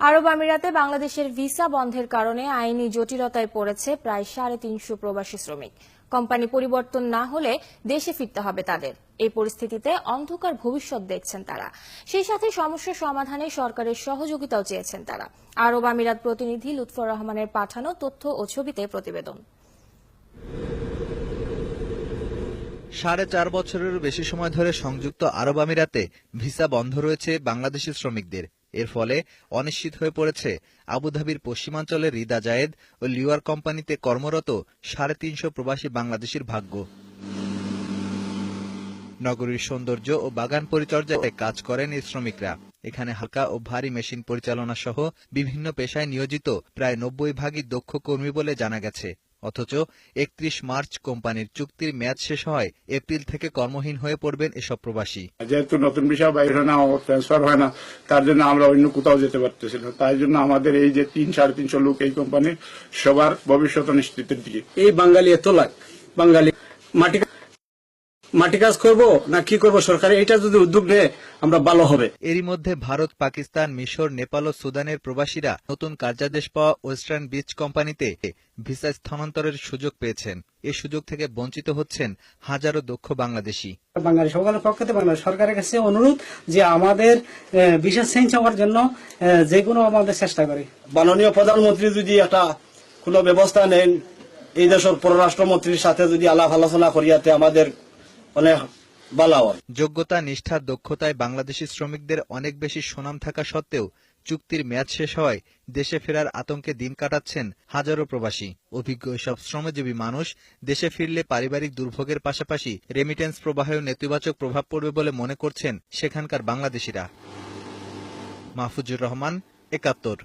আরব আমিরাতে বাংলাদেশের ভিসা বন্ধের কারণে আইনি জটিলতায় পড়েছে প্রায় সাড়ে তিনশো প্রবাসী শ্রমিক। কোম্পানি পরিবর্তন না হলে দেশে ফিরতে হবে তাদের। এই পরিস্থিতিতে অন্ধকার ভবিষ্যৎ দেখছেন তারা। সেই সাথে সমস্যা সমাধানে সরকারের সহযোগিতাও চেয়েছেন তারা। আরব আমিরাত প্রতিনিধি লুৎফর রহমানের পাঠানো তথ্য ও ছবিতে প্রতিবেদন। সাড়ে চার বছরেরও বেশি সময় ধরে সংযুক্ত আরব আমিরাতে ভিসা বন্ধ রয়েছে বাংলাদেশি শ্রমিকদের। এর ফলে অনিশ্চিত হয়ে পড়েছে। আবুধাবির পশ্চিমাঞ্চলের রিদা জায়েদ ও লিওয়ার কোম্পানিতে কর্মরত সাড়ে তিনশো প্রবাসী বাংলাদেশির ভাগ্য। নগরীর সৌন্দর্য ও বাগান পরিচর্যায় কাজ করেন এই শ্রমিকরা। এখানে হালকা ও ভারী মেশিন পরিচালনা সহ বিভিন্ন পেশায় নিয়োজিত প্রায় নব্বই ভাগই দক্ষ কর্মী বলে জানা গেছে। অথচ একত্রিশ মার্চ কোম্পানির চুক্তির মেয়াদ শেষ হয় এপ্রিল থেকে কর্মহীন হয়ে পড়বেন এসব প্রবাসী। যেহেতু নতুন বিষয় বাইর হয় না ট্রান্সফার হয় না তার জন্য আমরা অন্য কোথাও যেতে পারতেছি না। তাই জন্য আমাদের এই যে তিন সাড়ে তিনশো লোক এই কোম্পানির সবার ভবিষ্যৎ নিশ্চিতের দিকে। এই বাঙালি এত লাখ বাঙালি মাটি মাটি কাজ করব না কি করব সরকার? এটা যদি উদ্যোগ নেয় আমরা ভালো হবে। এরই মধ্যে ভারত পাকিস্তান মিশর নেপাল ও সুদানের প্রবাসীরা নতুন কার্যাদেশ পাওয়া ওয়েস্টার্ন বিচ কোম্পানিতে ভিসা স্থানান্তরের সুযোগ পেয়েছেন। এই সুযোগ থেকে বঞ্চিত হচ্ছেন হাজারো দক্ষ বাংলাদেশি। বাঙালি সকলের পক্ষ থেকে বাংলাদেশ সরকারের কাছে অনুরোধ যে আমাদের বিশেষ চেঞ্জ হওয়ার জন্য আহ, যে কোনো আমাদের চেষ্টা করি। মাননীয় প্রধানমন্ত্রী যদি একটা কোনো ব্যবস্থা নেন এই দেশের পররাষ্ট্রমন্ত্রীর সাথে যদি আলাপ আলোচনা করিয়াতে আমাদের অনেক হয়। যোগ্যতা, নিষ্ঠা, দক্ষতায় বাংলাদেশি শ্রমিকদের অনেক বেশি সুনাম থাকা সত্ত্বেও চুক্তির মেয়াদ শেষ হওয়ায় দেশে ফেরার আতঙ্কে দিন কাটাচ্ছেন হাজারো প্রবাসী। অভিজ্ঞ সব শ্রমজীবী মানুষ দেশে ফিরলে পারিবারিক দুর্ভোগের পাশাপাশি রেমিটেন্স প্রবাহেও নেতিবাচক প্রভাব পড়বে বলে মনে করছেন সেখানকার বাংলাদেশিরা। মাহফুজুর রহমান, একাত্তর।